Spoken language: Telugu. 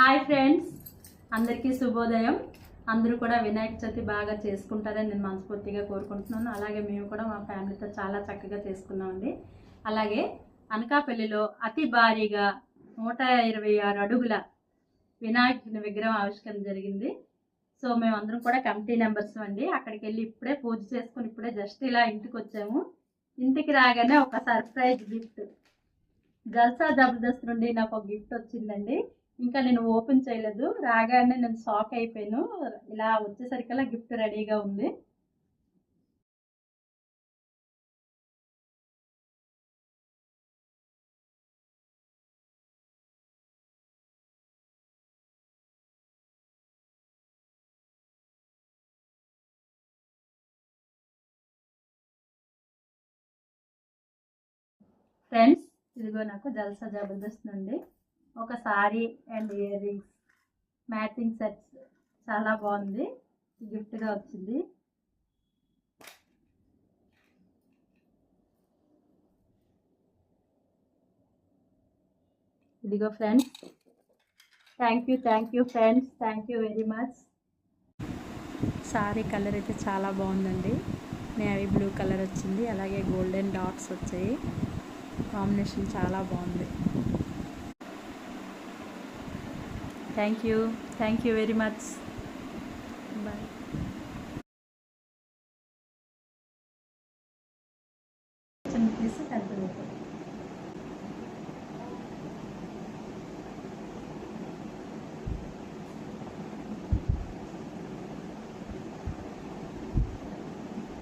హాయ్ ఫ్రెండ్స్ అందరికీ శుభోదయం. అందరూ కూడా వినాయక చవితి బాగా చేసుకుంటారని నేను మనస్ఫూర్తిగా కోరుకుంటున్నాను. అలాగే మేము కూడా మా ఫ్యామిలీతో చాలా చక్కగా చేసుకున్నామండి. అలాగే అనకాపల్లిలో అతి భారీగా నూట ఇరవై ఆరు అడుగుల వినాయకుని విగ్రహం ఆవిష్కరణ జరిగింది. సో మేమందరం కూడా కమిటీ మెంబర్స్ అండి. అక్కడికి వెళ్ళి ఇప్పుడే పూజ చేసుకుని ఇప్పుడే జస్ట్ ఇలా ఇంటికి వచ్చాము. ఇంటికి రాగానే ఒక సర్ప్రైజ్ గిఫ్ట్. జల్సా జబర్దస్త్ నుండి నాకు ఒక గిఫ్ట్ వచ్చిందండి. ఇంకా నేను ఓపెన్ చేయలేదు. రాగానే నేను షాక్ అయిపోయాను. ఇలా వచ్చేసరికల్లా గిఫ్ట్ రెడీగా ఉంది. ఫ్రెండ్స్ ఇదిగో నాకు జల్సా జబర్దస్త్ నుండి. ఒక sari and earrings matching sets చాలా బాగుంది. గిఫ్ట్గా వచ్చింది. ఇదిగో friends. Thank you thank you friends. Thank you very much. Sari colour అయితే చాలా బాగుందండి. నేవీ బ్లూ కలర్ వచ్చింది. అలాగే గోల్డెన్ డాట్స్ వచ్చాయి. కాంబినేషన్ చాలా బాగుంది. thank you. Thank you very much. Bye.